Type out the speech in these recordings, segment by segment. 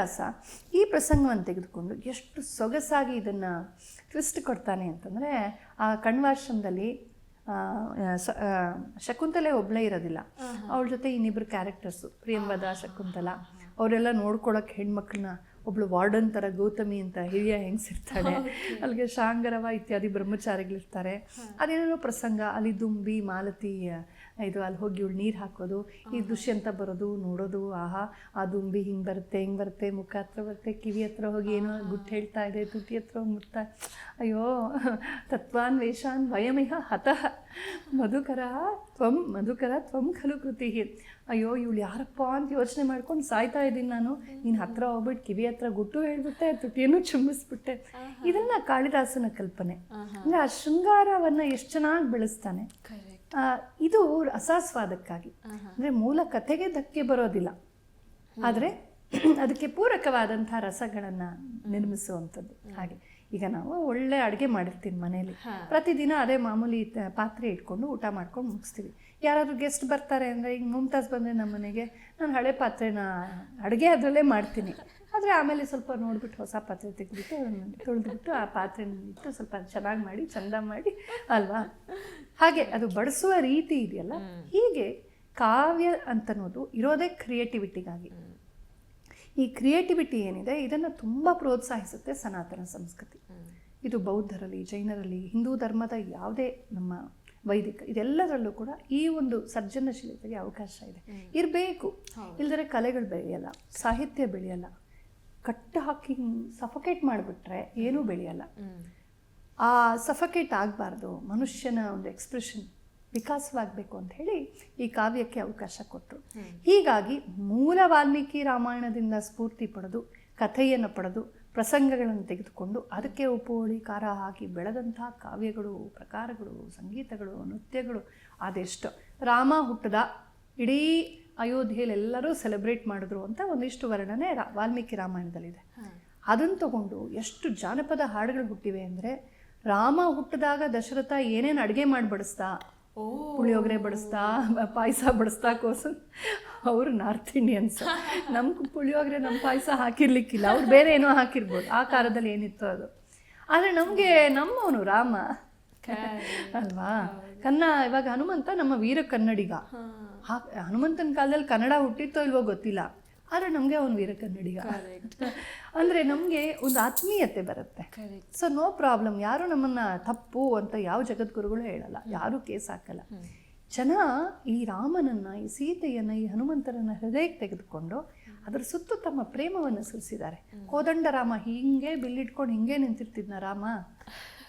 ಕಾಳಿದಾಸ ಈ ಪ್ರಸಂಗವನ್ನು ತೆಗೆದುಕೊಂಡು ಎಷ್ಟು ಸೊಗಸಾಗಿ ಇದನ್ನು ಟ್ವಿಸ್ಟ್ ಕೊಡ್ತಾನೆ ಅಂತಂದರೆ ಆ ಕಣ್ವಾಶ್ರಮದಲ್ಲಿ ಶಕುಂತಲೆ ಒಬ್ಬಳೇ ಇರೋದಿಲ್ಲ. ಅವಳ ಜೊತೆ ಇನ್ನಿಬ್ರು ಕ್ಯಾರೆಕ್ಟರ್ಸು ಪ್ರಿಯಂವದ ಶಕುಂತಲ ಅವರೆಲ್ಲ ನೋಡ್ಕೊಳಕ್ಕೆ ಹೆಣ್ಮಕ್ಳನ್ನ ಒಬ್ಳು ವಾರ್ಡನ್ ಥರ ಗೌತಮಿ ಅಂತ ಹಿರಿಯ ಹೆಂಗಸಿರ್ತಾಳೆ. ಅಲ್ಲಿಗೆ ಶಾಂಗರವ ಇತ್ಯಾದಿ ಬ್ರಹ್ಮಚಾರಿಗಳಿರ್ತಾರೆ. ಅದೇನೇನೋ ಪ್ರಸಂಗ ಅಲ್ಲಿ ದುಂಬಿ ಮಾಲತಿ ಇದು ಅಲ್ಲಿ ಹೋಗಿ ಇವಳು ನೀರು ಹಾಕೋದು ಈ ದುಷ್ಯಂತ ಬರೋದು ನೋಡೋದು ಆಹಾ ಆ ದುಂಬಿ ಹಿಂಗೆ ಬರುತ್ತೆ ಹಿಂಗೆ ಬರುತ್ತೆ ಮುಖ ಹತ್ರ ಬರುತ್ತೆ ಕಿವಿ ಹತ್ರ ಹೋಗಿ ಏನೋ ಗುಟ್ಟು ಹೇಳ್ತಾ ಇದೆ ತುಟಿ ಹತ್ರ ಹೋಗಿ ಮುಟ್ತಾ ಅಯ್ಯೋ ತತ್ವಾನ್ ವೇಷಾನ್ ವಯಮಿಹ ಹತಃ. ಮಧುಕರ ತ್ವಂ ಮಧುಕರ ತ್ವಂ ಖಲು ಕೃತಿ. ಅಯ್ಯೋ ಇವಳು ಯಾರಪ್ಪ ಅಂತ ಯೋಚನೆ ಮಾಡ್ಕೊಂಡು ಸಾಯ್ತಾ ಇದ್ದೀನಿ ನಾನು. ನೀನು ಹತ್ರ ಹೋಗ್ಬಿಟ್ಟು ಕಿವಿ ಹತ್ರ ಗುಟ್ಟು ಹೇಳ್ಬಿಟ್ಟೆ ತುಟಿಯನ್ನು ಚುಂಬಿಸ್ಬಿಟ್ಟೆ. ಇದನ್ನ ಕಾಳಿದಾಸನ ಕಲ್ಪನೆ. ಅಂದರೆ ಆ ಶೃಂಗಾರವನ್ನು ಎಷ್ಟು ಚೆನ್ನಾಗಿ ಬೆಳೆಸ್ತಾನೆ. ಇದು ರಸಾಸ್ವಾದಕ್ಕಾಗಿ. ಅಂದರೆ ಮೂಲ ಕಥೆಗೆ ಧಕ್ಕೆ ಬರೋದಿಲ್ಲ. ಆದರೆ ಅದಕ್ಕೆ ಪೂರಕವಾದಂಥ ರಸಗಳನ್ನು ನಿರ್ಮಿಸುವಂಥದ್ದು. ಹಾಗೆ. ಈಗ ನಾವು ಒಳ್ಳೆ ಅಡುಗೆ ಮಾಡಿರ್ತೀನಿ ಮನೇಲಿ ಪ್ರತಿದಿನ ಅದೇ ಮಾಮೂಲಿ ಪಾತ್ರೆ ಇಟ್ಕೊಂಡು ಊಟ ಮಾಡ್ಕೊಂಡು ಮುಗಿಸ್ತೀವಿ. ಯಾರಾದರೂ ಗೆಸ್ಟ್ ಬರ್ತಾರೆ ಅಂದರೆ ಈಗ ಮುಮ್ತಾಜ್ ಬಂದರೆ ನಮ್ಮ ಮನೆಗೆ ನಾನು ಹಳೆ ಪಾತ್ರೆನ ಅಡುಗೆ ಅದರಲ್ಲೇ ಮಾಡ್ತೀನಿ. ಆದರೆ ಆಮೇಲೆ ಸ್ವಲ್ಪ ನೋಡಿಬಿಟ್ಟು ಹೊಸ ಪಾತ್ರೆ ತೆಗೆದ್ಬಿಟ್ಟು ಅದನ್ನು ತೊಳೆದ್ಬಿಟ್ಟು ಆ ಪಾತ್ರೆ ಇಟ್ಟು ಸ್ವಲ್ಪ ಚೆನ್ನಾಗಿ ಮಾಡಿ ಚಂದ ಮಾಡಿ ಅಲ್ವಾ? ಹಾಗೆ ಅದು ಬಡಿಸುವ ರೀತಿ ಇದೆಯಲ್ಲ ಹೀಗೆ ಕಾವ್ಯ ಅಂತನ್ನೋದು ಇರೋದೇ ಕ್ರಿಯೇಟಿವಿಟಿಗಾಗಿ. ಈ ಕ್ರಿಯೇಟಿವಿಟಿ ಏನಿದೆ ಇದನ್ನು ತುಂಬ ಪ್ರೋತ್ಸಾಹಿಸುತ್ತೆ ಸನಾತನ ಸಂಸ್ಕೃತಿ. ಇದು ಬೌದ್ಧರಲ್ಲಿ ಜೈನರಲ್ಲಿ ಹಿಂದೂ ಧರ್ಮದ ಯಾವುದೇ ನಮ್ಮ ವೈದಿಕ ಇದೆಲ್ಲದರಲ್ಲೂ ಕೂಡ ಈ ಒಂದು ಸರ್ಜನಶೀಲತೆಗೆ ಅವಕಾಶ ಇದೆ. ಇರಬೇಕು. ಇಲ್ಲದರೆ ಕಲೆಗಳು ಬೆಳೆಯಲ್ಲ ಸಾಹಿತ್ಯ ಬೆಳೆಯಲ್ಲ. ಕಟ್ಟು ಹಾಕಿ ಸಫಕೇಟ್ ಮಾಡಿಬಿಟ್ರೆ ಏನೂ ಬೆಳೆಯಲ್ಲ. ಆ ಸಫಕೇಟ್ ಆಗಬಾರ್ದು ಮನುಷ್ಯನ ಒಂದು ಎಕ್ಸ್ಪ್ರೆಷನ್ ವಿಕಾಸವಾಗಬೇಕು ಅಂತ ಹೇಳಿ ಈ ಕಾವ್ಯಕ್ಕೆ ಅವಕಾಶ ಕೊಟ್ಟರು ಹೀಗಾಗಿ ಮೂಲ ವಾಲ್ಮೀಕಿ ರಾಮಾಯಣದಿಂದ ಸ್ಫೂರ್ತಿ ಪಡೆದು ಕಥೆಯನ್ನು ಪಡೆದು ಪ್ರಸಂಗಗಳನ್ನು ತೆಗೆದುಕೊಂಡು ಅದಕ್ಕೆ ಉಪ್ಪು ಹುಳಿ ಖಾರ ಹಾಕಿ ಬೆಳೆದಂತಹ ಕಾವ್ಯಗಳು ಪ್ರಕಾರಗಳು ಸಂಗೀತಗಳು ನೃತ್ಯಗಳು ಅದೆಷ್ಟು ರಾಮ ಹುಟ್ಟದ ಇಡೀ ಅಯೋಧ್ಯೆಯಲ್ಲಿ ಎಲ್ಲರೂ ಸೆಲೆಬ್ರೇಟ್ ಮಾಡಿದ್ರು ಅಂತ ಒಂದಿಷ್ಟು ವರ್ಣನೆ ರಾ ವಾಲ್ಮೀಕಿ ರಾಮಾಯಣದಲ್ಲಿದೆ. ಅದನ್ನು ತಗೊಂಡು ಎಷ್ಟು ಜಾನಪದ ಹಾಡುಗಳು ಹುಟ್ಟಿವೆ ಅಂದರೆ ರಾಮ ಹುಟ್ಟಿದಾಗ ದಶರಥ ಏನೇನು ಅಡುಗೆ ಮಾಡಿ ಬಡಿಸ್ತಾ ಪುಳಿಯೋಗರೆ ಬಡಿಸ್ತಾ ಪಾಯಸ ಬಡಿಸ್ತಾ ಕೋಸು ಅವರು ನಾರ್ತ್ ಇಂಡಿಯನ್ಸ್. ನಮ್ಮ ಪುಳಿಯೋಗರೆ ನಮ್ಮ ಪಾಯಸ ಹಾಕಿರ್ಲಿಕ್ಕಿಲ್ಲ. ಅವ್ರು ಬೇರೆ ಏನೋ ಹಾಕಿರ್ಬೋದು. ಆ ಕಾಲದಲ್ಲಿ ಏನಿತ್ತು ಅದು. ಆದರೆ ನಮಗೆ ನಮ್ಮವನು ರಾಮ. ಅಲ್ವಾ? ಕನ್ನ ಇವಾಗ ಹನುಮಂತ ನಮ್ಮ ವೀರ ಕನ್ನಡಿಗ. ಹನುಮಂತನ ಕಾಲದಲ್ಲಿ ಕನ್ನಡ ಹುಟ್ಟಿತ್ತೋ ಇಲ್ವೋ ಗೊತ್ತಿಲ್ಲ. ಆದರೆ ನಮಗೆ ಅವನು ವೀರ ಕನ್ನಡಿಗ. ಅಂದರೆ ನಮಗೆ ಒಂದು ಆತ್ಮೀಯತೆ ಬರುತ್ತೆ. ಸೊ ನೋ ಪ್ರಾಬ್ಲಮ್ ಯಾರು ನಮ್ಮನ್ನ ತಪ್ಪು ಅಂತ ಯಾವ ಜಗದ್ಗುರುಗಳು ಹೇಳಲ್ಲ. ಯಾರೂ ಕೇಸ್ ಹಾಕಲ್ಲ. ಜನ ಈ ರಾಮನನ್ನ ಈ ಸೀತೆಯನ್ನ ಈ ಹನುಮಂತರನ್ನ ಹೃದಯಕ್ಕೆ ತೆಗೆದುಕೊಂಡು ಅದರ ಸುತ್ತು ತಮ್ಮ ಪ್ರೇಮವನ್ನು ಸುರಿಸಿದ್ದಾರೆ. ಕೋದಂಡ ರಾಮ ಹಿಂಗೆ ಬಿಲ್ಲಿಟ್ಕೊಂಡು ಹಿಂಗೆ ನಿಂತಿರ್ತಿದ್ನ ರಾಮ?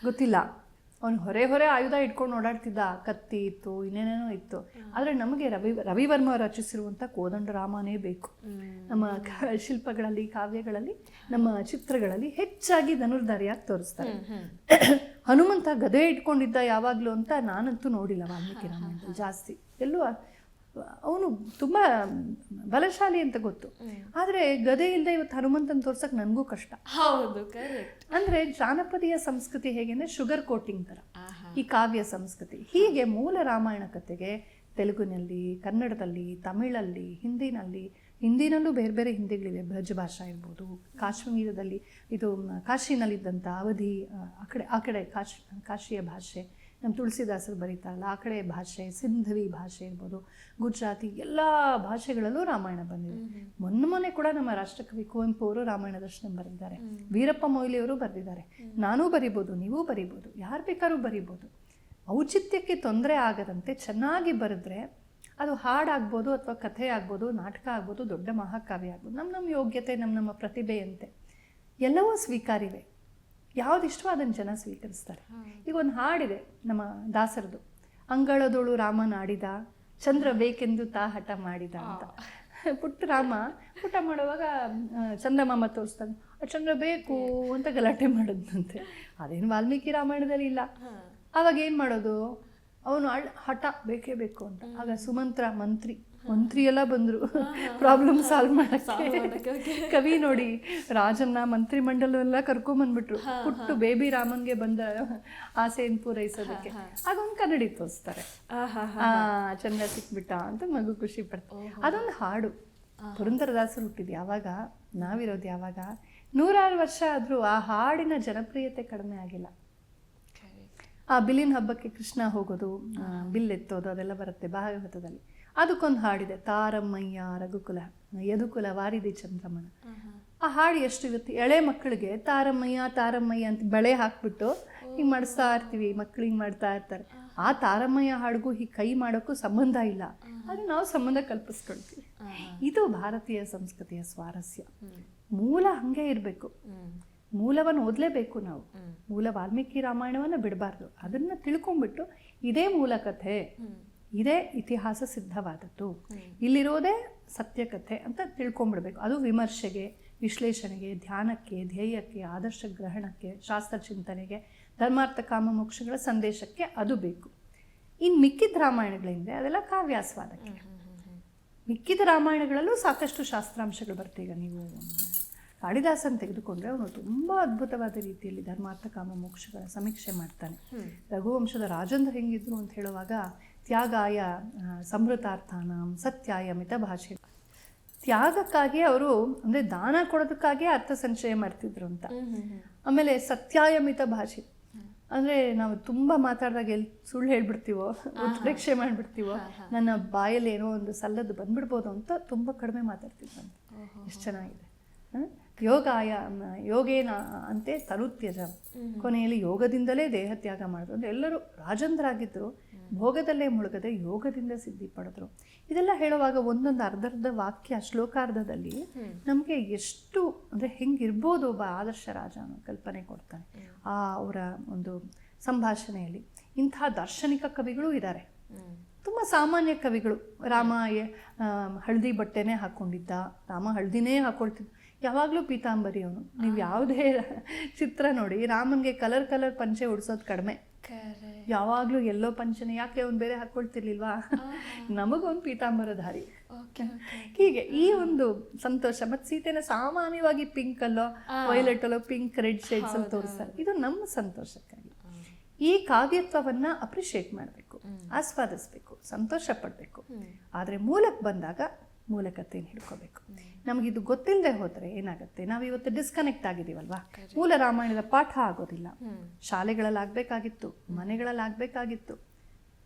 ಗೊತ್ತಿಲ್ಲ. ಅವನು ಹೊರೆ ಹೊರೆ ಆಯುಧ ಇಟ್ಕೊಂಡು ಓಡಾಡ್ತಿದ್ದ. ಕತ್ತಿ ಇತ್ತು ಇನ್ನೇನೇನೋ ಇತ್ತು. ಆದರೆ ನಮಗೆ ರವಿ ರವಿವರ್ಮ ರಚಿಸಿರುವಂಥ ಕೋದಂಡ ರಾಮನೇ ಬೇಕು. ನಮ್ಮ ಶಿಲ್ಪಗಳಲ್ಲಿ ಕಾವ್ಯಗಳಲ್ಲಿ ನಮ್ಮ ಚಿತ್ರಗಳಲ್ಲಿ ಹೆಚ್ಚಾಗಿ ಧನುರ್ಧಾರಿಯಾಗಿ ತೋರಿಸ್ತಾರೆ. ಹನುಮಂತ ಗದೆ ಇಟ್ಕೊಂಡಿದ್ದ ಯಾವಾಗಲೂ ಅಂತ ನಾನಂತೂ ನೋಡಿಲ್ಲ ವಾಲ್ಮೀಕಿ ರಾಮಾಯಣದಲ್ಲಿ ಜಾಸ್ತಿ. ಎಲ್ಲೂ ಅವನು ತುಂಬ ಬಲಶಾಲಿ ಅಂತ ಗೊತ್ತು. ಆದರೆ ಗದೆ ಇಲ್ಲದೆ ಇವತ್ತು ಹನುಮಂತನ ತೋರ್ಸಕ್ಕೆ ನನಗೂ ಕಷ್ಟ. ಹೌದು ಅಂದರೆ ಜಾನಪದೀಯ ಸಂಸ್ಕೃತಿ ಹೇಗೆ ಅಂದರೆ ಶುಗರ್ ಕೋಟಿಂಗ್ ಥರ ಈ ಕಾವ್ಯ ಸಂಸ್ಕೃತಿ. ಹೀಗೆ ಮೂಲ ರಾಮಾಯಣ ಕಥೆಗೆ ತೆಲುಗಿನಲ್ಲಿ ಕನ್ನಡದಲ್ಲಿ ತಮಿಳಲ್ಲಿ ಹಿಂದಿನಲ್ಲಿ ಹಿಂದಿನಲ್ಲೂ ಬೇರೆ ಬೇರೆ ಹಿಂದಿಗಳಿವೆ. ಬ್ರಜ ಭಾಷಾ ಇರ್ಬೋದು ಕಾಶ್ಮೀರದಲ್ಲಿ ಇದು ಕಾಶಿನಲ್ಲಿದ್ದಂಥ ಅವಧಿ ಆ ಕಡೆ ಆ ಕಡೆ ಕಾಶ್ ಕಾಶಿಯ ಭಾಷೆ. ನಮ್ಮ ತುಳಸಿದಾಸರು ಬರೀತಾರಲ್ಲ ಆ ಕಡೆ ಭಾಷೆ ಸಿಂಧವಿ ಭಾಷೆ ಇರ್ಬೋದು ಗುಜರಾತಿ ಎಲ್ಲ ಭಾಷೆಗಳಲ್ಲೂ ರಾಮಾಯಣ ಬಂದಿದೆ. ಮೊನ್ನೆ ಮೊನ್ನೆ ಕೂಡ ನಮ್ಮ ರಾಷ್ಟ್ರಕವಿ ಕುವೆಂಪು ಅವರು ರಾಮಾಯಣ ದರ್ಶನ ಬರೆದಿದ್ದಾರೆ. ವೀರಪ್ಪ ಮೊಯ್ಲಿಯವರು ಬರೆದಿದ್ದಾರೆ. ನಾನೂ ಬರಿಬೋದು ನೀವೂ ಬರಿಬೋದು ಯಾರು ಬೇಕಾದ್ರೂ ಬರಿಬೋದು. ಔಚಿತ್ಯಕ್ಕೆ ತೊಂದರೆ ಆಗದಂತೆ ಚೆನ್ನಾಗಿ ಬರೆದ್ರೆ ಅದು ಹಾಡಾಗ್ಬೋದು ಅಥವಾ ಕಥೆ ಆಗ್ಬೋದು ನಾಟಕ ಆಗ್ಬೋದು ದೊಡ್ಡ ಮಹಾಕಾವ್ಯ ಆಗ್ಬೋದು ನಮ್ಮ ನಮ್ಮ ಯೋಗ್ಯತೆ ನಮ್ಮ ನಮ್ಮ ಪ್ರತಿಭೆಯಂತೆ ಎಲ್ಲವೂ ಸ್ವೀಕಾರಿವೆ. ಯಾವುದಿಷ್ಟೋ ಅದನ್ನು ಜನ ಸ್ವೀಕರಿಸ್ತಾರೆ. ಈಗ ಒಂದು ಹಾಡಿದೆ ನಮ್ಮ ದಾಸರದು. ಅಂಗಳದೋಳು ರಾಮ ಆಡಿದ ಚಂದ್ರ ಬೇಕೆಂದು ತಾ ಹಠ ಮಾಡಿದ ಅಂತ. ಪುಟ್ಟ ರಾಮ ಊಟ ಮಾಡುವಾಗ ಚಂದ್ರಮಾಮ ಚಂದಮಾಮ ತೋರಿಸ್ತಾನೆ ಚಂದ್ರ ಬೇಕು ಅಂತ ಗಲಾಟೆ ಮಾಡಿದ್ನಂತೆ ಅದೇನು ವಾಲ್ಮೀಕಿ ರಾಮಾಯಣದಲ್ಲಿ ಇಲ್ಲ. ಆವಾಗ ಏನು ಮಾಡೋದು? ಅವನು ಅಳ್ ಹಠ ಬೇಕೇ ಬೇಕು ಅಂತ. ಆಗ ಸುಮಂತ್ರ ಮಂತ್ರಿ ಮಂತ್ರಿ ಎಲ್ಲ ಬಂದರು. ಪ್ರಾಬ್ಲಮ್ ಸಾಲ್ವ್ ಮಾಡಕ್ಕೆ. ಕವಿ ನೋಡಿ ರಾಜನ್ನ ಮಂತ್ರಿ ಮಂಡಲ ಎಲ್ಲ ಕರ್ಕೊಂಬಂದ್ಬಿಟ್ರು ಪುಟ್ಟು ಬೇಬಿ ರಾಮನ್ಗೆ ಬಂದ ಆಸೆಯನ್ನು ಪೂರೈಸೋದಕ್ಕೆ. ಆಗ ಒಂದು ಕನ್ನಡಿ ತೋರಿಸ್ತಾರೆ. ಚಂದ್ರ ಸಿಕ್ಬಿಟ್ಟ ಅಂತ ಮಗು ಖುಷಿ ಪಡ್ತಾರೆ. ಅದೊಂದು ಹಾಡು. ಪುರಂದರದಾಸರು ಹುಟ್ಟಿದ್ ಯಾವಾಗ? ನಾವಿರೋದು ಯಾವಾಗ? ನೂರಾರು ವರ್ಷ ಆದರೂ ಆ ಹಾಡಿನ ಜನಪ್ರಿಯತೆ ಕಡಿಮೆ ಆಗಿಲ್ಲ. ಆ ಬಿಲ್ಲಿನ ಹಬ್ಬಕ್ಕೆ ಕೃಷ್ಣ ಹೋಗೋದು ಬಿಲ್ ಎತ್ತೋದು ಅದೆಲ್ಲ ಬರುತ್ತೆ. ಭಾಗವತದಲ್ಲಿ ಅದಕ್ಕೊಂದು ಹಾಡಿದೆ ತಾರಮ್ಮಯ್ಯ ರಘುಕುಲ ಯದುಕುಲ ವಾರಿದಿ ಚಂದ್ರಮಣ. ಆ ಹಾಡು ಎಷ್ಟು ಇರುತ್ತೆ ಎಳೆ ಮಕ್ಕಳಿಗೆ ತಾರಮ್ಮಯ್ಯ ತಾರಮ್ಮಯ್ಯ ಅಂತ ಬಳೆ ಹಾಕ್ಬಿಟ್ಟು ಹಿಂಗೆ ಮಾಡಿಸ್ತಾ ಇರ್ತೀವಿ ಮಕ್ಳು ಹಿಂಗೆ ಮಾಡ್ತಾ ಇರ್ತಾರೆ. ಆ ತಾರಮ್ಮಯ್ಯ ಹಾಡಿಗೂ ಹೀಗೆ ಕೈ ಮಾಡೋಕ್ಕೂ ಸಂಬಂಧ ಇಲ್ಲ. ಅದು ನಾವು ಸಂಬಂಧ ಕಲ್ಪಿಸ್ಕೊಳ್ತೀವಿ. ಇದು ಭಾರತೀಯ ಸಂಸ್ಕೃತಿಯ ಸ್ವಾರಸ್ಯ. ಮೂಲ ಹಾಗೆ ಇರಬೇಕು. ಮೂಲವನ್ನು ಓದಲೇಬೇಕು ನಾವು. ಮೂಲ ವಾಲ್ಮೀಕಿ ರಾಮಾಯಣವನ್ನು ಬಿಡಬಾರ್ದು. ಅದನ್ನು ತಿಳ್ಕೊಂಡ್ಬಿಟ್ಟು ಇದೇ ಮೂಲ ಕಥೆ. ಇದೇ ಇತಿಹಾಸ ಸಿದ್ಧವಾದದ್ದು. ಇಲ್ಲಿರೋದೇ ಸತ್ಯಕಥೆ ಅಂತ ತಿಳ್ಕೊಂಬಿಡ್ಬೇಕು ಅದು ವಿಮರ್ಶೆಗೆ ವಿಶ್ಲೇಷಣೆಗೆ ಧ್ಯಾನಕ್ಕೆ ಧ್ಯೇಯಕ್ಕೆ ಆದರ್ಶ ಗ್ರಹಣಕ್ಕೆ ಶಾಸ್ತ್ರ ಚಿಂತನೆಗೆ ಧರ್ಮಾರ್ಥ ಕಾಮ ಮೋಕ್ಷಗಳ ಸಂದೇಶಕ್ಕೆ ಅದು ಬೇಕು. ಇನ್ನು ಮಿಕ್ಕಿದ ರಾಮಾಯಣಗಳಿಂದ ಅದೆಲ್ಲ ಕಾವ್ಯಾಸ್ವಾದಕ್ಕೆ. ಮಿಕ್ಕಿದ ರಾಮಾಯಣಗಳಲ್ಲೂ ಸಾಕಷ್ಟು ಶಾಸ್ತ್ರಾಂಶಗಳು ಬರ್ತೀಗ ಈಗ ನೀವು ಕಾಳಿದಾಸನ್ ತೆಗೆದುಕೊಂಡ್ರೆ ಅವನು ತುಂಬ ಅದ್ಭುತವಾದ ರೀತಿಯಲ್ಲಿ ಧರ್ಮಾರ್ಥ ಕಾಮ ಮೋಕ್ಷಗಳ ಸಮೀಕ್ಷೆ ಮಾಡ್ತಾನೆ. ರಘುವಂಶದ ರಾಜೇಂದ್ರ ಹೆಂಗಿದ್ರು ಅಂತ ಹೇಳುವಾಗ ತ್ಯಾಗಾಯ ಸಮೃತಾರ್ಥಾನ ಸತ್ಯಾಯ ಮಿತ ಭಾಷೆ. ತ್ಯಾಗಕ್ಕಾಗಿ ಅವರು ಅಂದರೆ ದಾನ ಕೊಡೋದಕ್ಕಾಗಿ ಅರ್ಥ ಸಂಚಯ ಮಾಡ್ತಿದ್ರು ಅಂತ. ಆಮೇಲೆ ಸತ್ಯಾಯ ಮಿತ ಭಾಷೆ. ಅಂದರೆ ನಾವು ತುಂಬ ಮಾತಾಡಿದಾಗ ಎಲ್ಲಿ ಸುಳ್ಳು ಹೇಳ್ಬಿಡ್ತೀವೋ ಉತ್ಪ್ರೇಕ್ಷೆ ಮಾಡಿಬಿಡ್ತೀವೋ ನನ್ನ ಬಾಯಲ್ಲಿ ಏನೋ ಒಂದು ಸಲ್ಲದ್ದು ಬಂದ್ಬಿಡ್ಬೋದು ಅಂತ ತುಂಬ ಕಡಿಮೆ ಮಾತಾಡ್ತಿದ್ದಂತೆ ಎಷ್ಟು ಚೆನ್ನಾಗಿದೆ. ಹ? ಯೋಗಾಯ ಯೋಗೇನ ಅಂತೆ ತರುತ್ಯಜ. ಕೊನೆಯಲ್ಲಿ ಯೋಗದಿಂದಲೇ ದೇಹ ತ್ಯಾಗ ಮಾಡಿದ್ರು. ಅಂದರೆ ಎಲ್ಲರೂ ರಾಜಂದ್ರಾಗಿದ್ದರು ಭೋಗದಲ್ಲೇ ಮುಳುಗದೆ ಯೋಗದಿಂದ ಸಿದ್ಧಿ ಪಡೆದ್ರು. ಇದೆಲ್ಲ ಹೇಳುವಾಗ ಒಂದೊಂದು ಅರ್ಧರ್ಧ ವಾಕ್ಯ ಶ್ಲೋಕಾರ್ಧದಲ್ಲಿ ನಮಗೆ ಎಷ್ಟು ಅಂದರೆ ಹೆಂಗಿರ್ಬೋದು ಒಬ್ಬ ಆದರ್ಶ ರಾಜ ಅನ್ನೋ ಕಲ್ಪನೆ ಕೊಡ್ತಾನೆ. ಆ ಅವರ ಒಂದು ಸಂಭಾಷಣೆಯಲ್ಲಿ ಇಂಥ ದಾರ್ಶನಿಕ ಕವಿಗಳು ಇದ್ದಾರೆ ತುಂಬ ಸಾಮಾನ್ಯ ಕವಿಗಳು. ರಾಮ ಹಳದಿ ಬಟ್ಟೆನೇ ಹಾಕ್ಕೊಂಡಿದ್ದ ರಾಮ ಹಳದಿನೇ ಹಾಕೊಳ್ತಿದ್ದ. ಯಾವಾಗಲೂ ಪೀತಾಂಬರಿ ಅವನು ನೀವು ಯಾವುದೇ ಚಿತ್ರ ನೋಡಿ ರಾಮನ್ಗೆ ಕಲರ್ ಕಲರ್ ಪಂಚೆ ಉಡ್ಸೋದು ಕಡಿಮೆ. ಯಾವಾಗಲೂ ಎಲ್ಲೋ ಪಂಚನೆ ಯಾಕೆ ಅವ್ನು ಬೇರೆ ಹಾಕ್ಕೊಳ್ತಿರ್ಲಿಲ್ವಾ ನಮಗೊಂದು ಪೀತಾಂಬರಧಾರಿ ಹೀಗೆ ಈ ಒಂದು ಸಂತೋಷ ಮತ್ತು ಸೀತೆನ ಸಾಮಾನ್ಯವಾಗಿ ಪಿಂಕ್ ಅಲ್ಲೋ ವೈಲೆಟ್ ಅಲ್ಲೋ ಪಿಂಕ್ ರೆಡ್ ಶೇಡ್ಸ್ ಅಲ್ಲಿ ತೋರಿಸ್ತಾರೆ. ಇದು ನಮ್ಮ ಸಂತೋಷಕ್ಕಾಗಿ. ಈ ಕಾವ್ಯತ್ವವನ್ನ ಅಪ್ರಿಷಿಯೇಟ್ ಮಾಡಬೇಕು ಆಸ್ವಾದಿಸ್ಬೇಕು ಸಂತೋಷ ಪಡಬೇಕು. ಆದರೆ ಮೂಲಕ್ಕೆ ಬಂದಾಗ ಮೂಲಕತೆಯನ್ನು ಹಿಡ್ಕೋಬೇಕು. ನಮಗಿದು ಗೊತ್ತಿಲ್ಲದೆ ಹೋದರೆ ಏನಾಗುತ್ತೆ? ನಾವು ಇವತ್ತು ಡಿಸ್ಕನೆಕ್ಟ್ ಆಗಿದ್ದೀವಲ್ವಾ? ಮೂಲ ರಾಮಾಯಣದ ಪಾಠ ಆಗೋದಿಲ್ಲ. ಶಾಲೆಗಳಲ್ಲಿ ಆಗಬೇಕಾಗಿತ್ತು ಮನೆಗಳಲ್ಲಿ ಆಗಬೇಕಾಗಿತ್ತು.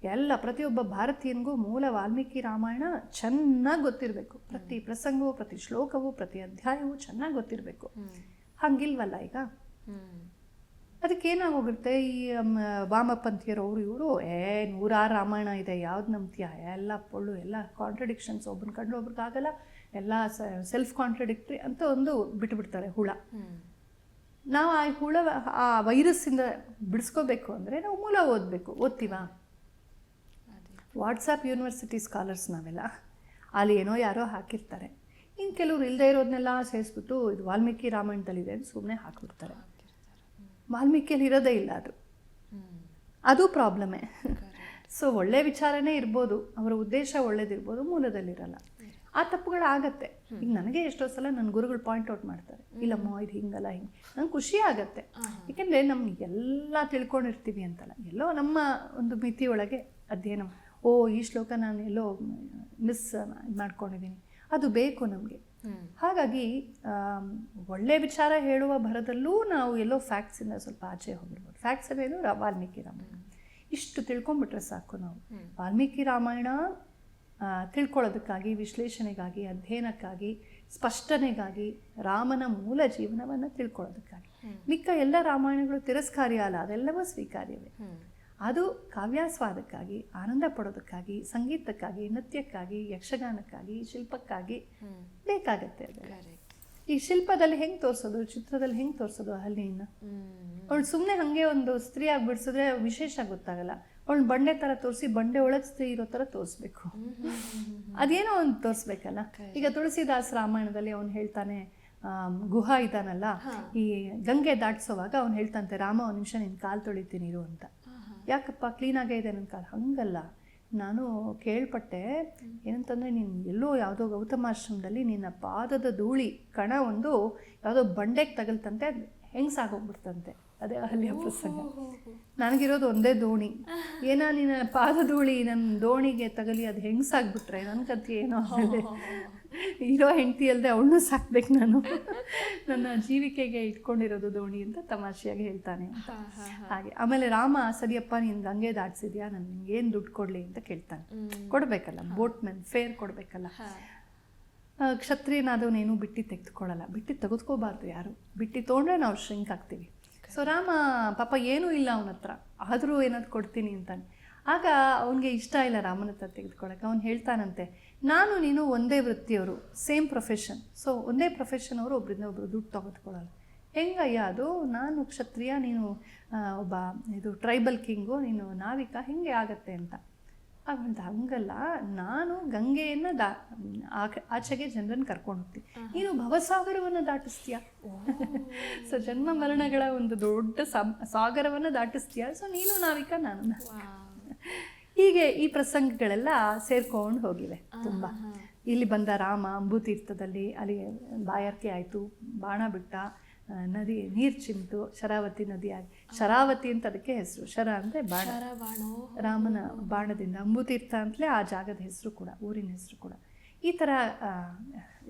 ಎಲ್ಲ ಪ್ರತಿಯೊಬ್ಬ ಭಾರತೀಯನಿಗೂ ಮೂಲ ವಾಲ್ಮೀಕಿ ರಾಮಾಯಣ ಚೆನ್ನಾಗಿ ಗೊತ್ತಿರಬೇಕು. ಪ್ರತಿ ಪ್ರಸಂಗವೂ ಪ್ರತಿ ಶ್ಲೋಕವೂ ಪ್ರತಿ ಅಧ್ಯಾಯವೂ ಚೆನ್ನಾಗಿ ಗೊತ್ತಿರಬೇಕು. ಹಂಗಿಲ್ವಲ್ಲ ಈಗ? ಅದಕ್ಕೆ ಏನಾಗೋಗಿರುತ್ತೆ ಈ ವಾಮಪಂಥಿಯರು ವಾಮಪಂಥೀಯರು ಅವರು ಇವರು ಏ ನೂರಾರು ರಾಮಾಯಣ ಇದೆ ಯಾವ್ದು ನಂಬ್ತೀಯ? ಎಲ್ಲ ಪೊಳ್ಳು ಎಲ್ಲ ಕಾಂಟ್ರಡಿಕ್ಷನ್ಸ್ ಒಬ್ಬನ ಕಂಡು ಒಬ್ರಿಗೆ ಆಗಲ್ಲ ಎಲ್ಲ ಸೆಲ್ಫ್ ಕಾಂಟ್ರಡಿಕ್ಟ್ರಿ ಅಂತ ಒಂದು ಬಿಟ್ಬಿಡ್ತಾರೆ ಹುಳ. ನಾವು ಆ ಹುಳ ಆ ವೈರಸ್ಸಿಂದ ಬಿಡಿಸ್ಕೋಬೇಕು ಅಂದರೆ ನಾವು ಮೂಲ ಓದಬೇಕು ಓದ್ತೀವಾ? ವಾಟ್ಸಪ್ ಯೂನಿವರ್ಸಿಟಿ ಸ್ಕಾಲರ್ಸ್ ನಾವೆಲ್ಲ ಅಲ್ಲಿ ಏನೋ ಯಾರೋ ಹಾಕಿರ್ತಾರೆ. ಇನ್ನು ಕೆಲವ್ರು ಇಲ್ಲದೆ ಇರೋದನ್ನೆಲ್ಲ ಸೇರಿಸ್ಬಿಟ್ಟು ಇದು ವಾಲ್ಮೀಕಿ ರಾಮಾಯಣದಲ್ಲಿದೆ ಅಂತ ಸುಮ್ಮನೆ ಹಾಕ್ಬಿಡ್ತಾರೆ. ವಾಲ್ಮೀಕಿಯಲ್ಲಿ ಇರೋದೇ ಇಲ್ಲ ಅದು. ಅದು ಪ್ರಾಬ್ಲಮೇ. ಸೊ ಒಳ್ಳೆ ವಿಚಾರನೇ ಇರ್ಬೋದು, ಅವರ ಉದ್ದೇಶ ಒಳ್ಳೇದಿರ್ಬೋದು, ಮೂಲದಲ್ಲಿರಲ್ಲ. ಆ ತಪ್ಪುಗಳಾಗತ್ತೆ ಈಗ ನನಗೆ ಎಷ್ಟೋ ಸಲ ನನ್ನ ಗುರುಗಳು ಪಾಯಿಂಟ್ ಔಟ್ ಮಾಡ್ತಾರೆ. ಇಲ್ಲಮ್ಮ, ಇದು ಹಿಂಗಲ್ಲ, ಹಿಂಗೆ. ನಂಗೆ ಖುಷಿ ಆಗತ್ತೆ. ಯಾಕೆಂದರೆ ನಮ್ಗೆ ಎಲ್ಲ ತಿಳ್ಕೊಂಡಿರ್ತೀವಿ ಅಂತಲ್ಲ. ಎಲ್ಲೋ ನಮ್ಮ ಒಂದು ಮಿತಿಯೊಳಗೆ ಅಧ್ಯಯನ. ಓ, ಈ ಶ್ಲೋಕ ನಾನು ಎಲ್ಲೋ ಮಿಸ್ ಮಾಡ್ಕೊಂಡಿದ್ದೀನಿ ಅದು ಬೇಕು ನಮಗೆ. ಹಾಗಾಗಿ ಒಳ್ಳೆ ವಿಚಾರ ಹೇಳುವ ಭರದಲ್ಲೂ ನಾವು ಎಲ್ಲೋ ಫ್ಯಾಕ್ಟ್ಸಿಂದ ಸ್ವಲ್ಪ ಆಚೆ ಹೋಗಿರ್ಬೋದು. ಫ್ಯಾಕ್ಟ್ಸ್ ಏನು? ವಾಲ್ಮೀಕಿ ರಾಮಾಯಣ. ಇಷ್ಟು ತಿಳ್ಕೊಂಬಿಟ್ರೆ ಸಾಕು ನಾವು. ವಾಲ್ಮೀಕಿ ರಾಮಾಯಣ ತಿಳ್ಕೊಳ್ಳೋದಕ್ಕಾಗಿ, ವಿಶ್ಲೇಷಣೆಗಾಗಿ, ಅಧ್ಯಯನಕ್ಕಾಗಿ, ಸ್ಪಷ್ಟನೆಗಾಗಿ, ರಾಮನ ಮೂಲ ಜೀವನವನ್ನು ತಿಳ್ಕೊಳ್ಳೋದಕ್ಕಾಗಿ. ಮಿಕ್ಕ ಎಲ್ಲ ರಾಮಾಯಣಗಳು ತಿರಸ್ಕಾರ್ಯ ಅಲ್ಲ. ಅದೆಲ್ಲವೂ ಸ್ವೀಕಾರ್ಯವೇ. ಅದು ಕಾವ್ಯಾಸ್ವಾದಕ್ಕಾಗಿ ಆನಂದ ಪಡೋದಕ್ಕಾಗಿ ಸಂಗೀತಕ್ಕಾಗಿ ನೃತ್ಯಕ್ಕಾಗಿ ಯಕ್ಷಗಾನಕ್ಕಾಗಿ ಶಿಲ್ಪಕ್ಕಾಗಿ ಬೇಕಾಗತ್ತೆ ಅದು. ಈ ಶಿಲ್ಪದಲ್ಲಿ ಹೆಂಗೆ ತೋರಿಸೋದು ಚಿತ್ರದಲ್ಲಿ ಹೆಂಗೆ ತೋರಿಸೋದು ಹಲ್ಲಿನ ಅವಳು ಸುಮ್ಮನೆ ಹಂಗೆ ಒಂದು ಸ್ತ್ರೀ ಆಗಿ ಬಿಡಿಸಿದ್ರೆ ವಿಶೇಷ ಗೊತ್ತಾಗಲ್ಲ. ಅವಳು ಬಂಡೆ ತರ ತೋರಿಸಿ ಬಂಡೆ ಒಳಗೆ ಸ್ತ್ರೀ ಇರೋ ತರ ತೋರಿಸ್ಬೇಕು. ಅದೇನೋ ಒಂದು ತೋರಿಸ್ಬೇಕಲ್ಲ? ಈಗ ತುಳಸಿದಾಸ್ ರಾಮಾಯಣದಲ್ಲಿ ಅವನು ಹೇಳ್ತಾನೆ ಗುಹಾ ಗುಹ ಇದ್ದಾನಲ್ಲ ಈ ಗಂಗೆ ದಾಟಿಸೋವಾಗ ಅವ್ನು ಹೇಳ್ತಂತೆ ರಾಮ ಒಂದು ನಿಮಿಷ ನಿನ್ನ ಕಾಲು ತೊಳಿತೀನಿ ಇರು ಅಂತ. ಯಾಕಪ್ಪ ಕ್ಲೀನಾಗೇ ಇದೆ ನನ್ನ ಕಾಲು? ಹಂಗಲ್ಲ. ನಾನು ಕೇಳ್ಪಟ್ಟೆ ಏನಂತಂದರೆ ನೀನು ಎಲ್ಲೋ ಯಾವುದೋ ಗೌತಮಾಶ್ರಮದಲ್ಲಿ ನಿನ್ನ ಪಾದದ ಧೂಳಿ ಕಣ ಒಂದು ಯಾವುದೋ ಬಂಡೆಗೆ ತಗಲ್ತಂತೆ ಅದು ಹೆಂಗ್ಸಾಗೋಗ್ಬಿಡ್ತಂತೆ ಅದೇ ಅಲ್ಲಿಯ ಪ್ರಸಂಗ. ನನಗಿರೋದು ಒಂದೇ ದೋಣಿ. ಏನೋ ನಿನ್ನ ಪಾದ ಧೂಳಿ ನನ್ನ ದೋಣಿಗೆ ತಗಲಿ ಅದು ಹೆಂಗ್ಸಾಗ್ಬಿಟ್ರೆ ನನ್ನ ಕತ್ತಿ ಏನೋ ಇರೋ ಹೆಂಡತಿ ಅಲ್ಲದೆ ಅವಳನ್ನೂ ಸಾಕ್ಬೇಕು ನಾನು. ನನ್ನ ಜೀವಿಕೆಗೆ ಇಟ್ಕೊಂಡಿರೋದು ದೋಣಿ ಅಂತ ತಮಾಷೆಯಾಗಿ ಹೇಳ್ತಾನೆ. ಹಾಗೆ. ಆಮೇಲೆ ರಾಮ ಸರಿಯಪ್ಪ ನೀನು ಗಂಗೆ ದಾಟ್ಸಿದ್ಯಾ? ನಾನು ನಿಮ್ಗೆ ಏನು ದುಡ್ಡು ಕೊಡಲಿ ಅಂತ ಕೇಳ್ತಾನೆ. ಕೊಡ್ಬೇಕಲ್ಲ ಬೋಟ್ ಮೆನ್ ಫೇರ್ ಕೊಡಬೇಕಲ್ಲ. ಕ್ಷತ್ರಿಯನಾದವನೇನು ಬಿಟ್ಟಿ ತೆಗೆದುಕೊಳ್ಳಲ್ಲ. ಬಿಟ್ಟಿ ತೆಗೆದುಕೋಬಾರ್ದು ಯಾರು. ಬಿಟ್ಟಿ ತೊಗೊಂಡ್ರೆ ನಾವು ಶ್ರಿಂಕ್ ಆಗ್ತೀವಿ. ಸೊ ರಾಮ ಪಾಪ ಏನೂ ಇಲ್ಲ ಅವನ ಹತ್ರ. ಆದರೂ ಏನಾದ್ರು ಕೊಡ್ತೀನಿ ಅಂತಾನೆ. ಆಗ ಅವನಿಗೆ ಇಷ್ಟ ಇಲ್ಲ ರಾಮನ ಹತ್ರ ತೆಗೆದುಕೊಳ್ಳೋಕೆ ಅವನು ಹೇಳ್ತಾನಂತೆ ನಾನು ನೀನು ಒಂದೇ ವೃತ್ತಿಯವರು ಸೇಮ್ ಪ್ರೊಫೆಷನ್ ಸೊ ಒಂದೇ ಪ್ರೊಫೆಷನ್ ಅವರು ಒಬ್ಬರಿಂದ ಒಬ್ಬರು ದುಡ್ಡು ತೆಗೆದುಕೊಳ್ಳಲ್ಲ ಹೆಂಗಯ್ಯ ಅದು? ನಾನು ಕ್ಷತ್ರಿಯ ನೀನು ಒಬ್ಬ ಇದು ಟ್ರೈಬಲ್ ಕಿಂಗು ನೀನು ನಾವಿಕ ಹೆಂಗೆ ಆಗತ್ತೆ ಅಂತ. ಅವಂತ ಹಂಗಲ್ಲ. ನಾನು ಗಂಗೆಯನ್ನು ದಾ ಆಚೆಗೆ ಜನರನ್ನು ಕರ್ಕೊಂಡು ಹೋಗ್ತೀನಿ ನೀನು ಭವಸಾಗರವನ್ನು ದಾಟಿಸ್ತೀಯ? ಸೊ ಜನ್ಮ ಮರಣಗಳ ಒಂದು ದೊಡ್ಡ ಸಾಗರವನ್ನು ದಾಟಿಸ್ತೀಯ? ಸೊ ನೀನು ನಾವಿಕ ನಾನು. ಹೀಗೆ ಈ ಪ್ರಸಂಗಗಳೆಲ್ಲ ಸೇರ್ಕೊಂಡು ಹೋಗಿವೆ ತುಂಬ. ಇಲ್ಲಿ ಬಂದ ರಾಮ ಅಂಬುತೀರ್ಥದಲ್ಲಿ ಅಲ್ಲಿ ಬಾಯಾರಿಕೆ ಆಯಿತು ಬಾಣ ಬಿಟ್ಟ ನದಿ ನೀರು ಚಿಂತು ಶರಾವತಿ ನದಿ ಆಗಿ ಶರಾವತಿ ಅಂತ ಅದಕ್ಕೆ ಹೆಸರು ಶರ ಅಂದರೆ ಬಾಣ. ರಾಮನ ಬಾಣದಿಂದ ಅಂಬುತೀರ್ಥ ಅಂತಲೇ ಆ ಜಾಗದ ಹೆಸರು ಕೂಡ ಊರಿನ ಹೆಸರು ಕೂಡ. ಈ ಥರ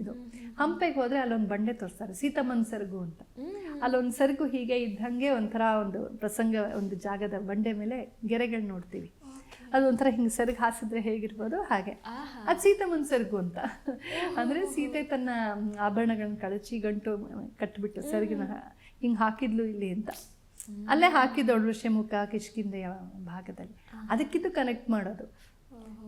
ಇದು. ಹಂಪೆಗೆ ಹೋದರೆ ಅಲ್ಲೊಂದು ಬಂಡೆ ತೋರಿಸ್ತಾರೆ ಸೀತಮ್ಮನ ಸರಗು ಅಂತ. ಅಲ್ಲೊಂದು ಸರಗು ಹೀಗೆ ಇದ್ದಂಗೆ ಒಂಥರ ಒಂದು ಪ್ರಸಂಗ ಒಂದು ಜಾಗದ ಬಂಡೆ ಮೇಲೆ ಗೆರೆಗಳು ನೋಡ್ತೀವಿ. ಅದು ಒಂಥರ ಹಿಂಗೆ ಸೆರಗು ಹಾಸಿದ್ರೆ ಹೇಗಿರ್ಬೋದು? ಹಾಗೆ. ಅದು ಸೀತೆ ಸೀತಮ್ಮನ ಸೆರಗು ಅಂತ. ಅಂದರೆ ಸೀತೆ ತನ್ನ ಆಭರಣಗಳನ್ನ ಕಳಚಿ ಗಂಟು ಕಟ್ಬಿಟ್ಟು ಸೆರಗಿನ ಹಿಂಗೆ ಹಾಕಿದ್ಲು ಇಲ್ಲಿ ಅಂತ. ಅಲ್ಲೇ ಹಾಕಿದವಳು ಮುಖ ಕಿಷ್ಕಿಂದೆಯ ಭಾಗದಲ್ಲಿ. ಅದಕ್ಕಿದ್ದು ಕನೆಕ್ಟ್ ಮಾಡೋದು.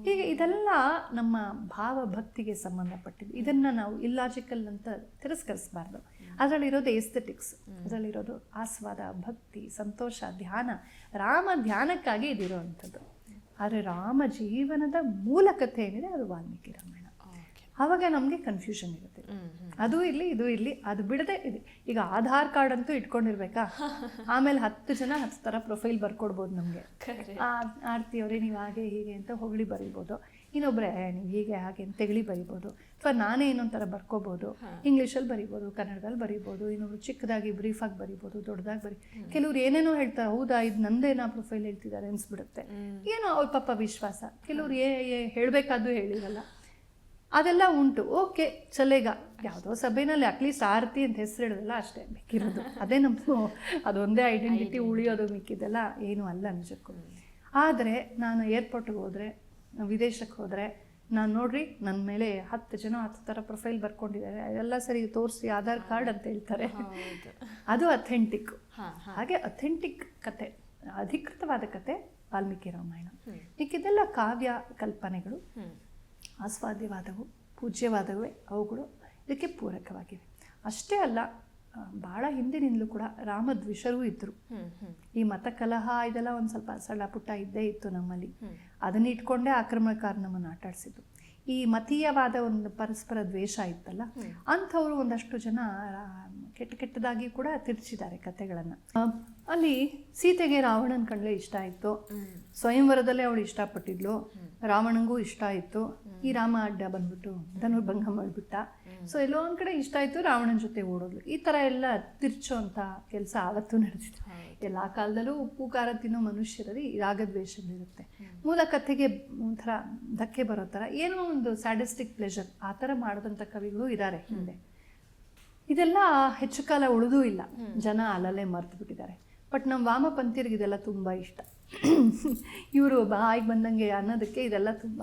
ಹೀಗೆ ಇದೆಲ್ಲ ನಮ್ಮ ಭಾವ ಭಕ್ತಿಗೆ ಸಂಬಂಧಪಟ್ಟಿದ್ದು. ಇದನ್ನು ನಾವು ಇಲ್ಲಾಜಿಕಲ್ ಅಂತ ತಿರಸ್ಕರಿಸಬಾರ್ದು. ಅದರಲ್ಲಿರೋದು ಎಸ್ಥೆಟಿಕ್ಸ್ ಅದರಲ್ಲಿರೋದು ಆಸ್ವಾದ ಭಕ್ತಿ ಸಂತೋಷ ಧ್ಯಾನ ರಾಮ ಧ್ಯಾನಕ್ಕಾಗಿ ಇದಿರೋವಂಥದ್ದು ಆದರೆ ರಾಮ ಜೀವನದ ಮೂಲ ಕಥೆ ಏನಿದೆ ಅದು ವಾಲ್ಮೀಕಿ ರಾಮಾಯಣ. ಆವಾಗ ನಮಗೆ ಕನ್ಫ್ಯೂಷನ್ ಇರುತ್ತೆ. ಅದು ಇಲ್ಲಿ ಇದು ಇಲ್ಲಿ ಅದು ಬಿಡದೆ ಇದೆ. ಈಗ ಆಧಾರ್ ಕಾರ್ಡ್ ಅಂತೂ ಇಟ್ಕೊಂಡಿರ್ಬೇಕಾ? ಆಮೇಲೆ ಹತ್ತು ಜನ ಹತ್ತು ಥರ ಪ್ರೊಫೈಲ್ ಬರ್ಕೊಡ್ಬೋದು ನಮಗೆ. ಆರ್ತಿಯವರೇ ಆರ್ತಿ ಅವರೇ ನೀವು ಹಾಗೆ ಹೀಗೆ ಅಂತ ಹೊಗಳಿ ಬರೀಬೋದು. ಇನ್ನೊಬ್ಬರೇ ನೀವು ಹೀಗೆ ಹಾಗೆ ಅಂತ ತೆಗಳಿ ಬರೀಬೋದು. ಅಥವಾ ನಾನೇ ಇನ್ನೊಂಥರ ಬರ್ಕೋಬೋದು ಇಂಗ್ಲೀಷಲ್ಲಿ ಬರಿಬೋದು ಕನ್ನಡದಲ್ಲಿ ಬರಿಬೋದು ಇನ್ನೊಬ್ರು ಚಿಕ್ಕದಾಗಿ ಬ್ರೀಫಾಗಿ ಬರಿಬೋದು ದೊಡ್ಡದಾಗಿ ಬರಿ ಕೆಲವ್ರು ಏನೇನೋ ಹೇಳ್ತಾರೆ ಹೌದಾ ಇದು ನಂದೇನಾ ಪ್ರೊಫೈಲ್ ಹೇಳ್ತಿದ್ದಾರೆ ಅನಿಸ್ಬಿಡುತ್ತೆ. ಏನೋ ಅವ್ರ ಪಾಪ ವಿಶ್ವಾಸ ಕೆಲವ್ರು ಏ ಏ ಹೇಳಬೇಕಾದ್ದು ಹೇಳಿರಲ್ಲ. ಅದೆಲ್ಲ ಉಂಟು. ಓಕೆ ಚಲೇಗ. ಯಾವುದೋ ಸಭೆಯಲ್ಲಿ ಅಟ್ಲೀಸ್ಟ್ ಆರತಿ ಅಂತ ಹೆಸರು ಹೇಳೋದಲ್ಲ ಅಷ್ಟೇ ಮಿಕ್ಕಿರೋದು. ಅದೇ ನಮ್ಮ ಅದೊಂದೇ ಐಡೆಂಟಿಟಿ ಉಳಿಯೋದು ಮಿಕ್ಕಿದ್ದೆಲ್ಲ ಏನೂ ಅಲ್ಲ ನಿಜಕ್ಕೂ. ಆದರೆ ನಾನು ಏರ್ಪೋರ್ಟ್ಗೆ ಹೋದರೆ ವಿದೇಶಕ್ಕೆ ಹೋದರೆ ನಾನು ನೋಡ್ರಿ ನನ್ನ ಮೇಲೆ ಹತ್ತು ಜನ ಹತ್ತು ಥರ ಪ್ರೊಫೈಲ್ ಬರ್ಕೊಂಡಿದ್ದಾರೆ ಅದೆಲ್ಲ ಸರಿ ತೋರಿಸಿ ಆಧಾರ್ ಕಾರ್ಡ್ ಅಂತ ಹೇಳ್ತಾರೆ. ಅದು ಅಥೆಂಟಿಕ್. ಹಾಗೆ ಅಥೆಂಟಿಕ್ ಕತೆ ಅಧಿಕೃತವಾದ ಕತೆ ವಾಲ್ಮೀಕಿ ರಾಮಾಯಣ ಇದೆಲ್ಲ ಕಾವ್ಯ ಕಲ್ಪನೆಗಳು. ಆಸ್ವಾದ್ಯವಾದವು ಪೂಜ್ಯವಾದವೇ ಅವುಗಳು ಇದಕ್ಕೆ ಪೂರಕವಾಗಿವೆ ಅಷ್ಟೇ ಅಲ್ಲ ಬಹಳ ಹಿಂದಿನಿಂದಲೂ ಕೂಡ ರಾಮದ್ವಿಷರೂ ಇದ್ದರು. ಈ ಮತ ಕಲಹ ಇದೆಲ್ಲ ಒಂದು ಸ್ವಲ್ಪ ಸಣ್ಣ ಪುಟ್ಟ ಇದ್ದೇ ಇತ್ತು ನಮ್ಮಲ್ಲಿ. ಅದನ್ನ ಇಟ್ಕೊಂಡೇ ಆಕ್ರಮಣಕಾರ ನಮ್ಮನ್ನು ಆಟಾಡಿಸಿದ್ದು ಈ ಮತೀಯವಾದ ಒಂದು ಪರಸ್ಪರ ದ್ವೇಷ ಇತ್ತಲ್ಲ ಅಂಥವ್ರು ಒಂದಷ್ಟು ಜನ ಕೆಟ್ಟ ಕೆಟ್ಟದಾಗಿ ಕೂಡ ತಿರ್ಚಿದ್ದಾರೆ ಕತೆಗಳನ್ನು ಅಲ್ಲಿ ಸೀತೆಗೆ ರಾವಣನ ಕಣ್ಲೆ ಇಷ್ಟ ಆಯಿತು. ಸ್ವಯಂವರದಲ್ಲೇ ಅವಳು ಇಷ್ಟಪಟ್ಟಿದ್ಲು. ರಾವಣಂಗೂ ಇಷ್ಟ ಆಯಿತು. ಈ ರಾಮ ಅಡ್ಡ ಬಂದ್ಬಿಟ್ಟು ಧನುರ್ಭಂಗ ಮಾಡಿಬಿಟ್ಟ. ಸೊ ಎಲ್ಲೋ ಒಂದ್ ಕಡೆ ಇಷ್ಟ ಆಯಿತು ರಾವಣನ ಜೊತೆ ಓಡೋದು ಈ ಥರ ಎಲ್ಲ ತಿರ್ಚೋ ಅಂತ ಕೆಲಸ ಆವತ್ತು ನಡೆದಿತ್ತು ಎಲ್ಲ ಕಾಲದಲ್ಲೂ ಉಪ್ಪು ಖಾರ ತಿನ್ನೋ ಮನುಷ್ಯರಲ್ಲಿ ರಾಗದ್ವೇಷಗಳಿರುತ್ತೆ ಮೂಲ ಕಥೆಗೆ ಒಂಥರ ಧಕ್ಕೆ ಬರೋ ಥರ ಏನೋ ಒಂದು ಸ್ಯಾಡಿಸ್ಟಿಕ್ ಪ್ಲೆಷರ್ ಆ ಥರ ಮಾಡಿದಂಥ ಕವಿಗಳು ಇದ್ದಾರೆ ಹಿಂದೆ. ಇದೆಲ್ಲ ಹೆಚ್ಚು ಕಾಲ ಉಳಿದೂ ಇಲ್ಲ. ಜನ ಅಲ್ಲಲ್ಲೇ ಮರ್ತು ಬಿಟ್ಟಿದ್ದಾರೆ ಬಟ್ ನಮ್ಮ ವಾಮಪಂಥೀರಿಗೆ ಇದೆಲ್ಲ ತುಂಬ ಇಷ್ಟ. ಇವರು ಬಾಯಿಗೆ ಬಂದಂಗೆ ಅನ್ನೋದಕ್ಕೆ ಇದೆಲ್ಲ ತುಂಬ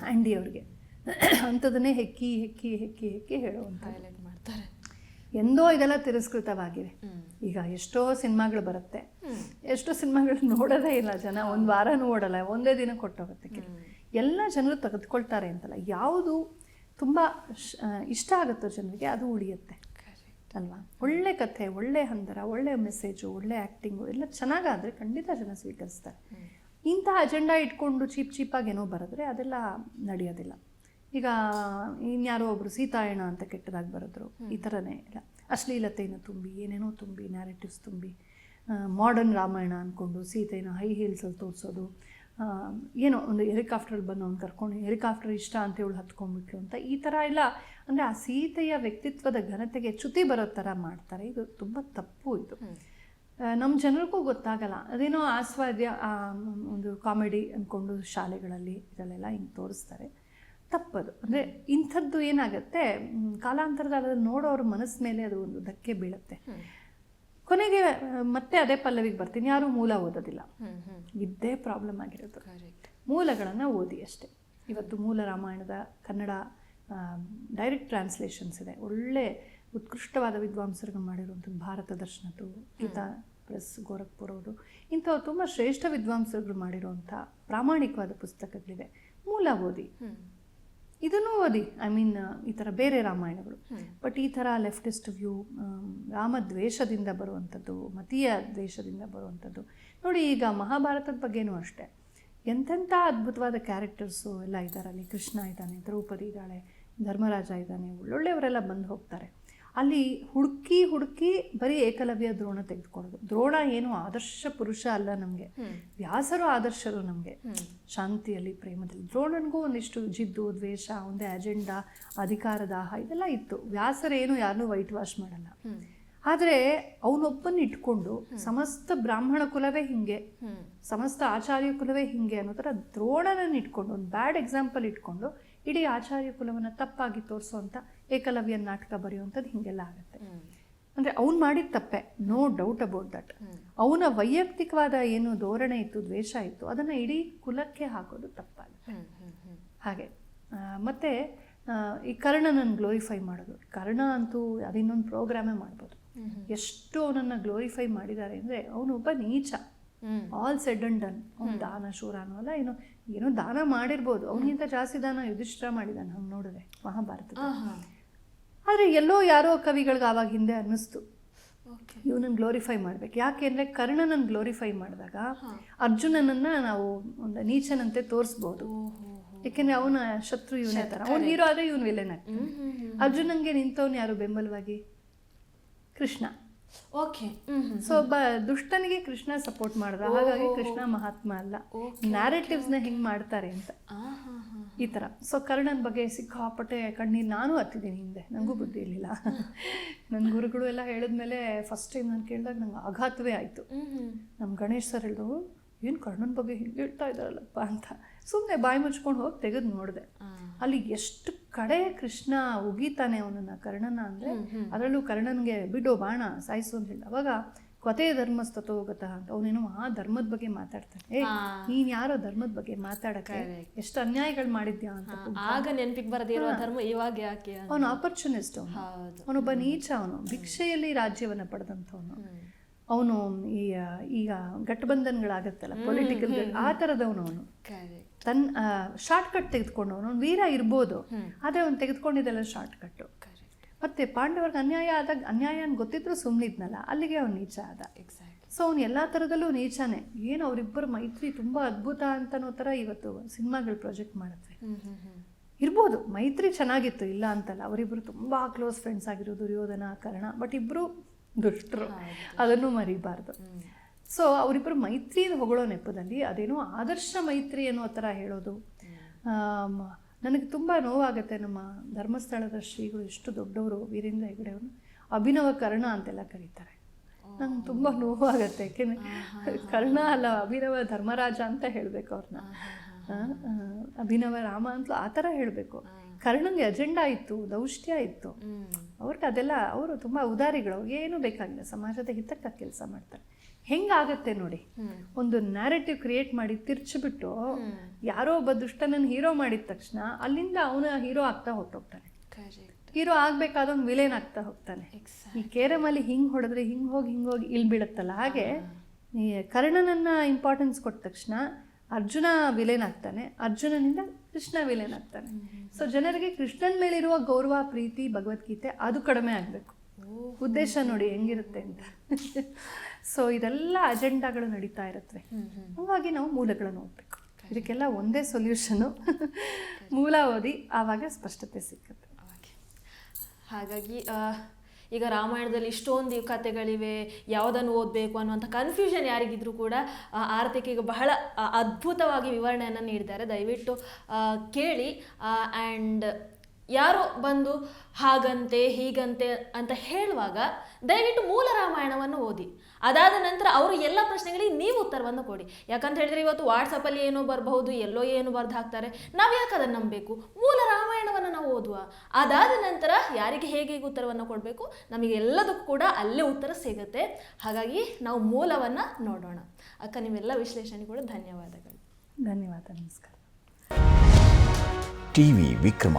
ಹ್ಯಾಂಡಿ ಅವ್ರಿಗೆ. ಅಂಥದನ್ನೇ ಹೆಕ್ಕಿ ಹೆಕ್ಕಿ ಹೆಕ್ಕಿ ಹೆಕ್ಕಿ ಹೇಳುವಂಥ ಹೈಲೈಟ್ ಮಾಡ್ತಾರೆ. ಎಂದೋ ಇದೆಲ್ಲ ತಿರಸ್ಕೃತವಾಗಿವೆ ಈಗ ಎಷ್ಟೋ ಸಿನಿಮಾಗಳು ಬರುತ್ತೆ. ಎಷ್ಟೋ ಸಿನಿಮಾಗಳು ನೋಡೋದೇ ಇಲ್ಲ ಜನ. ಒಂದು ವಾರನೂ ಓಡಲ್ಲ ಒಂದೇ ದಿನ ಕೊಟ್ಟೋಗುತ್ತೆ ಎಲ್ಲ ಜನರು ತೆಗೆದುಕೊಳ್ತಾರೆ ಅಂತಲ್ಲ. ಯಾವುದು ತುಂಬ ಇಷ್ಟ ಆಗುತ್ತೋ ಜನರಿಗೆ ಅದು ಉಳಿಯುತ್ತೆ. ಅಲ್ವಾ? ಒಳ್ಳೆ ಕಥೆ ಒಳ್ಳೆ ಹಂದರ ಒಳ್ಳೆ ಮೆಸೇಜು ಒಳ್ಳೆ ಆ್ಯಕ್ಟಿಂಗು ಎಲ್ಲ ಚೆನ್ನಾಗಾದರೆ ಖಂಡಿತ ಜನ ಸ್ವೀಕರಿಸ್ತಾರೆ. ಇಂತಹ ಇಂಥ ಅಜೆಂಡಾ ಇಟ್ಕೊಂಡು ಚೀಪ್ ಚೀಪಾಗಿ ಏನೋ ಬರೆದ್ರೆ ಅದೆಲ್ಲ ನಡೆಯೋದಿಲ್ಲ. ಈಗ ಇನ್ಯಾರೋ ಒಬ್ರು ಸೀತಾಯಣ ಅಂತ ಕೆಟ್ಟದಾಗಿ ಬರೆದ್ರು ಈ ಥರನೇ ಇಲ್ಲ. ಅಶ್ಲೀಲತೆಯನ್ನು ತುಂಬಿ ಏನೇನೋ ತುಂಬಿ ನ್ಯಾರೇಟಿವ್ಸ್ ತುಂಬಿ ಮಾಡರ್ನ್ ರಾಮಾಯಣ ಅಂದ್ಕೊಂಡು ಸೀತೆನ ಹೈ ಹೀಲ್ಸಲ್ಲಿ ತೋರಿಸೋದು ಏನೋ ಒಂದು ಹೆಲಿಕಾಪ್ಟ್ರಲ್ಲಿ ಬಂದು ಅವ್ನು ಕರ್ಕೊಂಡು ಹೆಲಿಕಾಪ್ಟರ್ ಇಷ್ಟ ಅಂತ ಹೇಳಿ ಹತ್ಕೊಂಡ್ಬಿಟ್ಲು ಅಂತ ಈ ಥರ ಎಲ್ಲ ಅಂದರೆ ಆ ಸೀತೆಯ ವ್ಯಕ್ತಿತ್ವದ ಘನತೆಗೆ ಚ್ಯುತಿ ಬರೋ ಥರ ಮಾಡ್ತಾರೆ. ಇದು ತುಂಬ ತಪ್ಪು ಇದು. ನಮ್ಮ ಜನರಿಗೂ ಗೊತ್ತಾಗಲ್ಲ. ಅದೇನೋ ಆಸ್ವಾದ್ಯ ಒಂದು ಕಾಮಿಡಿ ಅಂದ್ಕೊಂಡು ಶಾಲೆಗಳಲ್ಲಿ ಇದರಲ್ಲೆಲ್ಲ ಹಿಂಗೆ ತೋರಿಸ್ತಾರೆ. ತಪ್ಪದು. ಅಂದರೆ ಇಂಥದ್ದು ಏನಾಗುತ್ತೆ ಕಾಲಾಂತರದಲ್ಲಿ ಅದನ್ನು ನೋಡೋರ ಮನಸ್ಸು ಮೇಲೆ ಅದು ಒಂದು ಧಕ್ಕೆ ಬೀಳುತ್ತೆ. ಕೊನೆಗೆ ಮತ್ತೆ ಅದೇ ಪಲ್ಲವಿಗೆ ಬರ್ತೀನಿ. ಯಾರೂ ಮೂಲ ಓದೋದಿಲ್ಲ. ಇದ್ದೇ ಪ್ರಾಬ್ಲಮ್ ಆಗಿರೋದು. ಮೂಲಗಳನ್ನು ಓದಿ ಅಷ್ಟೇ. ಇವತ್ತು ಮೂಲ ರಾಮಾಯಣದ ಕನ್ನಡ ಡೈರೆಕ್ಟ್ ಟ್ರಾನ್ಸ್ಲೇಷನ್ಸ್ ಇದೆ. ಒಳ್ಳೆ ಉತ್ಕೃಷ್ಟವಾದ ವಿದ್ವಾಂಸರುಗಳು ಮಾಡಿರುವಂಥ ಭಾರತ ದರ್ಶನದ್ದು ಗೀತಾ ಪ್ರೆಸ್ ಗೋರಖ್ಪುರ್ ಅವರು. ಇಂಥವು ತುಂಬ ಶ್ರೇಷ್ಠ ವಿದ್ವಾಂಸರುಗಳು ಮಾಡಿರುವಂಥ ಪ್ರಾಮಾಣಿಕವಾದ ಪುಸ್ತಕಗಳಿವೆ. ಮೂಲ ಓದಿ. ಇದನ್ನು ಓದಿ. ಐ ಮೀನ್ ಈ ಥರ ಬೇರೆ ರಾಮಾಯಣಗಳು. ಬಟ್ ಈ ಥರ ಲೆಫ್ಟಿಸ್ಟ್ ವ್ಯೂ ರಾಮದ್ವೇಷದಿಂದ ಬರುವಂಥದ್ದು ಮತೀಯ ದ್ವೇಷದಿಂದ ಬರುವಂಥದ್ದು. ನೋಡಿ ಈಗ ಮಹಾಭಾರತದ ಬಗ್ಗೆನೂ ಅಷ್ಟೇ. ಎಂಥೆಂಥ ಅದ್ಭುತವಾದ ಕ್ಯಾರೆಕ್ಟರ್ಸು ಎಲ್ಲ ಇದ್ದಾರೆ ಅಲ್ಲಿ. ಕೃಷ್ಣ ಇದ್ದಾನೆ ದ್ರೌಪದಿ ಇದ್ದಾಳೆ ಧರ್ಮರಾಜ ಇದ್ದಾನೆ ಒಳ್ಳೊಳ್ಳೆಯವರೆಲ್ಲ ಬಂದು ಹೋಗ್ತಾರೆ. ಅಲ್ಲಿ ಹುಡುಕಿ ಹುಡುಕಿ ಬರೀ ಏಕಲವ್ಯ ದ್ರೋಣ ತೆಗೆದುಕೊಳ್ಳೋದು. ದ್ರೋಣ ಏನು ಆದರ್ಶ ಪುರುಷ ಅಲ್ಲ ನಮಗೆ. ವ್ಯಾಸರು ಆದರ್ಶರು ನಮಗೆ. ಶಾಂತಿಯಲ್ಲಿ ಪ್ರೇಮದಲ್ಲಿ. ದ್ರೋಣನಿಗೂ ಒಂದಿಷ್ಟು ಜಿದ್ದು ದ್ವೇಷ ಒಂದೇ ಅಜೆಂಡಾ ಅಧಿಕಾರದಾಹ ಇದೆಲ್ಲ ಇತ್ತು. ವ್ಯಾಸರೇನು ಯಾರನ್ನೂ ವೈಟ್ ವಾಶ್ ಮಾಡಲ್ಲ. ಆದರೆ ಅವನೊಬ್ಬನ ಇಟ್ಕೊಂಡು ಸಮಸ್ತ ಬ್ರಾಹ್ಮಣ ಕುಲವೇ ಹಿಂಗೆ. ಸಮಸ್ತ ಆಚಾರ್ಯ ಕುಲವೇ ಹಿಂಗೆ ಅನ್ನೋ ಥರ ದ್ರೋಣನನ್ನು ಇಟ್ಕೊಂಡು ಒಂದು ಬ್ಯಾಡ್ ಎಕ್ಸಾಂಪಲ್ ಇಟ್ಕೊಂಡು ಇಡೀ ಆಚಾರ್ಯ ಕುಲವನ್ನು ತಪ್ಪಾಗಿ ತೋರಿಸುವಂಥ ಏಕಲವ್ಯ ನಾಟಕ ಬರೆಯುವಂಥದ್ದು ಹೀಗೆಲ್ಲ ಆಗುತ್ತೆ. ಅಂದರೆ ಅವ್ನು ಮಾಡಿದ ತಪ್ಪೆ. ನೋ ಡೌಟ್ ಅಬೌಟ್ ದಟ್ ಅವನ ವೈಯಕ್ತಿಕವಾದ ಏನು ಧೋರಣೆ ಇತ್ತು ದ್ವೇಷ ಇತ್ತು ಅದನ್ನು ಇಡೀ ಕುಲಕ್ಕೆ ಹಾಕೋದು ತಪ್ಪಾಗುತ್ತೆ. ಹಾಗೆ. ಮತ್ತು ಈ ಕರ್ಣನನ್ನು ಗ್ಲೋರಿಫೈ ಮಾಡೋದು. ಕರ್ಣ ಅಂತೂ ಅದಿನ್ನೊಂದು ಪ್ರೋಗ್ರಾಮೇ ಮಾಡ್ಬೋದು. ಎಷ್ಟು ಅವನನ್ನು ಗ್ಲೋರಿಫೈ ಮಾಡಿದ್ದಾರೆ ಅಂದರೆ ಅವನೊಬ್ಬ ನೀಚ. Hmm. All said and done ಅವ್ನು ದಾನ ಶೂರ ಅನ್ನೋಲ್ಲ ಏನೋ ಏನೋ ದಾನ ಮಾಡಿರ್ಬೋದು. ಅವನಿಗಿಂತ ಜಾಸ್ತಿ ದಾನ ಯುಧಿಷ್ಠಿರ ಮಾಡಿದ್ದಾನೆ ಹಂಗೆ ನೋಡಿದ್ರೆ ಮಹಾಭಾರತದ ಆಹಾ. ಆದರೆ ಎಲ್ಲೋ ಯಾರೋ ಕವಿಗಳಿಗೆ ಆವಾಗ ಹಿಂದೆ ಅನ್ನಿಸ್ತು. ಇವನನ್ನು ಗ್ಲೋರಿಫೈ ಮಾಡ್ಬೇಕು. ಯಾಕೆಂದರೆ ಕರ್ಣನನ್ನು ಗ್ಲೋರಿಫೈ ಮಾಡಿದಾಗ. ಅರ್ಜುನನನ್ನು ನಾವು ಒಂದು ನೀಚನಂತೆ ತೋರಿಸ್ಬೋದು. ಯಾಕೆಂದರೆ ಅವನ ಶತ್ರು ಇವನೇ ಥರ ಅವ್ನು ಹೀರೋ ಆದರೆ ಇವನು ವಿಲನ್ ಆಗ್ತಾನೆ. ಅರ್ಜುನಂಗೆ ನಿಂತವನು ಯಾರು ಬೆಂಬಲವಾಗಿ? ಕೃಷ್ಣ. ಓಕೆ ಸೊ ಒಬ್ಬ ದುಷ್ಟನಿಗೆ ಕೃಷ್ಣ ಸಪೋರ್ಟ್ ಮಾಡಿದ. ಹಾಗಾಗಿ ಕೃಷ್ಣ ಮಹಾತ್ಮ ಅಲ್ಲ. ನ್ಯಾರೇಟಿವ್ಸ್ನ ಹೆಂಗೆ ಮಾಡ್ತಾರೆ ಅಂತ. ಈ ಥರ ಸೊ ಕರ್ಣನ ಬಗ್ಗೆ ಸಿಕ್ಕಾಪಟ್ಟೆ ಕಣ್ಣೀರು ನಾನು ಹತ್ತಿದ್ದೀನಿ ಹಿಂದೆ. ನನಗೂ ಬುದ್ಧಿ ಇರಲಿಲ್ಲ. ನನ್ನ ಗುರುಗಳು ಎಲ್ಲ ಹೇಳಿದ್ಮೇಲೆ ಫಸ್ಟ್ ಟೈಮ್ ನಾನು ಕೇಳಿದಾಗ ನಂಗೆ ಆಘಾತವೇ ಆಯಿತು. ನಮ್ಮ ಗಣೇಶ್ ಸರ್ ಹೇಳಿದ್ರು ಏನು ಕರ್ಣನ ಬಗ್ಗೆ ಹಿಂಗೆ ಹೇಳ್ತಾ ಇದ್ದಾರಲ್ಲಪ್ಪ ಅಂತ. ಸುಮ್ಮನೆ ಬಾಯಿ ಮುಚ್ಕೊಂಡು ಹೋಗಿ ತೆಗೆದು ನೋಡಿದೆ. ಅಲ್ಲಿ ಎಷ್ಟು ಕಡೆ ಕೃಷ್ಣ ಉಗೀತಾನೆ ಅವನನ್ನ ಕರ್ಣನ ಅಂದರೆ ಅದರಲ್ಲೂ ಕರ್ಣನಿಗೆ ಬಿಡೋ ಬಾಣ ಸಾಯಿಸು ಅಂತ ಹೇಳಿ ಅವಾಗ ಕೊತೆ ಧರ್ಮಸ್ತತೋಗತ ಅಂತ ಅವನೇನೋ ಆ ಧರ್ಮದ ಬಗ್ಗೆ ಮಾತಾಡ್ತಾನೆ. ಏ. ನೀನ್ ಯಾರೋ ಧರ್ಮದ ಬಗ್ಗೆ ಮಾತಾಡಕ್ಕೆ ಎಷ್ಟು ಅನ್ಯಾಯಗಳು ಮಾಡಿದ್ಯಾ ಅಂತ ಆಗ ನೆನಪಿಗೆ ಬರದಿರೋ ಧರ್ಮ ಇವಾಗ ಯಾಕೆ ಅವನು ಆಪರ್ಚುನಿಸ್ಟ್ ಅವನು. ಅವನೊಬ್ಬ ನೀಚ ಅವನು. ಭಿಕ್ಷೆಯಲ್ಲಿ ರಾಜ್ಯವನ್ನ ಪಡೆದಂಥವನು. ಅವನು ಈ ಈಗ ಗಠಬಂಧನ್ಗಳಾಗತ್ತಲ್ಲ ಪೊಲಿಟಿಕಲ್ ಆ ತರದವನು ಅವನು. ತನ್ನ ಶಾರ್ಟ್ ಕಟ್ ತೆಗೆದುಕೊಂಡವನು. ಅವ್ನು ವೀರ ಇರ್ಬೋದು. ಆದ್ರೆ ಅವನು ತೆಗೆದುಕೊಂಡಿದ್ದೆಲ್ಲ ಶಾರ್ಟ್ ಕಟ್ಟು ಮತ್ತೆ ಪಾಂಡವರ್ಗೆ ಅನ್ಯಾಯ ಆದಾಗ ಅನ್ಯಾಯ ಅಂತ ಗೊತ್ತಿದ್ರು ಸುಮ್ಮನಿದ್ನಲ್ಲ ಅಲ್ಲಿಗೆ ಅವ್ನು ನೀಚ ಆದ. ಎಕ್ಸಾಕ್ಟ್ ಸೊ ಅವ್ನು ಎಲ್ಲ ಥರದಲ್ಲೂ ನೀಚಾನೆ. ಏನು ಅವರಿಬ್ಬರ ಮೈತ್ರಿ ತುಂಬ ಅದ್ಭುತ ಅಂತನೋ ಥರ ಇವತ್ತು ಸಿನಿಮಾಗಳು ಪ್ರಾಜೆಕ್ಟ್ ಮಾಡುತ್ತೆ. ಇರ್ಬೋದು ಮೈತ್ರಿ ಚೆನ್ನಾಗಿತ್ತು ಇಲ್ಲ ಅಂತಲ್ಲ. ಅವರಿಬ್ಬರು ತುಂಬ ಕ್ಲೋಸ್ ಫ್ರೆಂಡ್ಸ್ ಆಗಿರೋ ದುರ್ಯೋಧನ ಕರ್ಣ ಬಟ್ ಇಬ್ಬರು ದುಷ್ಟರು. ಅದನ್ನು ಮರಿಬಾರ್ದು. ಸೊ ಅವರಿಬ್ಬರು ಮೈತ್ರಿ ಹೊಗಳೋ ನೆಪದಲ್ಲಿ ಅದೇನೋ ಆದರ್ಶ ಮೈತ್ರಿ ಅನ್ನೋ ಥರ ಹೇಳೋದು. ನನಗೆ ತುಂಬ ನೋವಾಗುತ್ತೆ. ನಮ್ಮ ಧರ್ಮಸ್ಥಳದ ಶ್ರೀಗಳು ಎಷ್ಟು ದೊಡ್ಡವರು. ವೀರೇಂದ್ರ ಹೆಗಡೆ ಅವರು. ಅಭಿನವ ಕರ್ಣ ಅಂತೆಲ್ಲ ಕರೀತಾರೆ. ನಂಗೆ ತುಂಬ ನೋವಾಗುತ್ತೆ. ಯಾಕೆಂದರೆ ಕರ್ಣ ಅಲ್ಲ ಅಭಿನವ ಧರ್ಮರಾಜ ಅಂತ ಹೇಳಬೇಕು ಅವ್ರನ್ನ ಅಭಿನವ ರಾಮ ಅಂತಲೂ ಆ ಥರ ಹೇಳಬೇಕು. ಕರ್ಣಂಗೆ ಅಜೆಂಡಾ ಇತ್ತು ದೌಷ್ಟ್ಯ ಇತ್ತು. ಅವ್ರಿಗೆ ಅದೆಲ್ಲ ಅವರು ತುಂಬ ಉದಾರಿಗಳು. ಏನೂ ಬೇಕಾಗಿಲ್ಲ. ಸಮಾಜದ ಹಿತಕ್ಕೆ ಕೆಲಸ ಮಾಡ್ತಾರೆ. ಹೆಂಗಾಗತ್ತೆ ನೋಡಿ? ಒಂದು ನ್ಯಾರೇಟಿವ್ ಕ್ರಿಯೇಟ್ ಮಾಡಿ ತಿರ್ಚಿಬಿಟ್ಟು ಯಾರೋ ಒಬ್ಬ ದುಷ್ಟನನ್ನು ಹೀರೋ ಮಾಡಿದ ತಕ್ಷಣ ಅಲ್ಲಿಂದ ಅವನ ಹೀರೋ ಆಗ್ತಾ ಹೊರಟೋಗ್ತಾನೆ. ಕರೆಕ್ಟ್ ಹೀರೋ ಆಗ್ಬೇಕಾದವನು ವಿಲೇನ್ ಆಗ್ತಾ ಹೋಗ್ತಾನೆ. ಈ ಕೇರಮಲ್ಲಿ ಹಿಂಗೆ ಹೊಡೆದ್ರೆ ಹಿಂಗೆ ಹೋಗಿ ಹಿಂಗೆ ಹೋಗಿ ಇಲ್ಲಿ ಬೀಳುತ್ತಲ್ಲ? ಹಾಗೆ ಈ ಕರ್ಣನನ್ನ ಇಂಪಾರ್ಟೆನ್ಸ್ ಕೊಟ್ಟ ತಕ್ಷಣ ಅರ್ಜುನ ವಿಲೇನ್ ಆಗ್ತಾನೆ. ಅರ್ಜುನನಿಂದ ಕೃಷ್ಣ ವಿಲೇನ್ ಆಗ್ತಾನೆ. ಸೊ ಜನರಿಗೆ ಕೃಷ್ಣನ ಮೇಲಿರುವ ಗೌರವ ಪ್ರೀತಿ ಭಗವದ್ಗೀತೆ ಅದು ಕಡಿಮೆ ಆಗಬೇಕು. ಉದ್ದೇಶ ನೋಡಿ ಹೆಂಗಿರುತ್ತೆ ಅಂತ. ಸೊ ಇದೆಲ್ಲ ಅಜೆಂಡಾಗಳು ನಡೀತಾ ಇರುತ್ತವೆ ಹಾಗಾಗಿ ನಾವು ಮೂಲಗಳನ್ನು ಓದಬೇಕು ಇದಕ್ಕೆಲ್ಲ ಒಂದೇ ಸೊಲ್ಯೂಷನು ಮೂಲ ಓದಿ ಆವಾಗ ಸ್ಪಷ್ಟತೆ ಸಿಕ್ಕುತ್ತೆ. ಹಾಗಾಗಿ ಈಗ ರಾಮಾಯಣದಲ್ಲಿ ಇಷ್ಟೊಂದು ಕಥೆಗಳಿವೆ, ಯಾವುದನ್ನು ಓದಬೇಕು ಅನ್ನುವಂಥ ಕನ್ಫ್ಯೂಷನ್ ಯಾರಿಗಿದ್ರೂ ಕೂಡ ಆರ್ಥಿಕ ಈಗ ಬಹಳ ಅದ್ಭುತವಾಗಿ ವಿವರಣೆಯನ್ನು ನೀಡಿದ್ದಾರೆ. ದಯವಿಟ್ಟು ಕೇಳಿ ಆ್ಯಂಡ್ ಯಾರೋ ಬಂದು ಹಾಗಂತೆ ಹೀಗಂತೆ ಅಂತ ಹೇಳುವಾಗ ದಯವಿಟ್ಟು ಮೂಲ ರಾಮಾಯಣವನ್ನು ಓದಿ. ಅದಾದ ನಂತರ ಅವರು ಎಲ್ಲ ಪ್ರಶ್ನೆಗಳಿಗೆ ನೀವು ಉತ್ತರವನ್ನು ಕೊಡಿ. ಯಾಕಂತ ಹೇಳಿದ್ರೆ ಇವತ್ತು ವಾಟ್ಸಪ್ಪಲ್ಲಿ ಏನೋ ಬರಬಹುದು ಎಲ್ಲೋ ಏನು ಬರೆದು ಹಾಕ್ತಾರೆ ನಾವು ಯಾಕೆ ಅದನ್ನು ನಂಬಬೇಕು? ಮೂಲ ರಾಮಾಯಣವನ್ನು ನಾವು ಓದುವ. ಅದಾದ ನಂತರ ಯಾರಿಗೆ ಹೇಗೆ ಹೇಗೆ ಉತ್ತರವನ್ನು ಕೊಡಬೇಕು? ನಮಗೆ ಎಲ್ಲದಕ್ಕೂ ಕೂಡ ಅಲ್ಲೇ ಉತ್ತರ ಸಿಗುತ್ತೆ. ಹಾಗಾಗಿ ನಾವು ಮೂಲವನ್ನು ನೋಡೋಣ. ಅಕ್ಕ ನಿಮ್ಮೆಲ್ಲ ವಿಶ್ಲೇಷಣೆ ಕೂಡ ಧನ್ಯವಾದಗಳು. ಧನ್ಯವಾದ ನಮಸ್ಕಾರ. ಟಿವಿ ವಿಕ್ರಮ.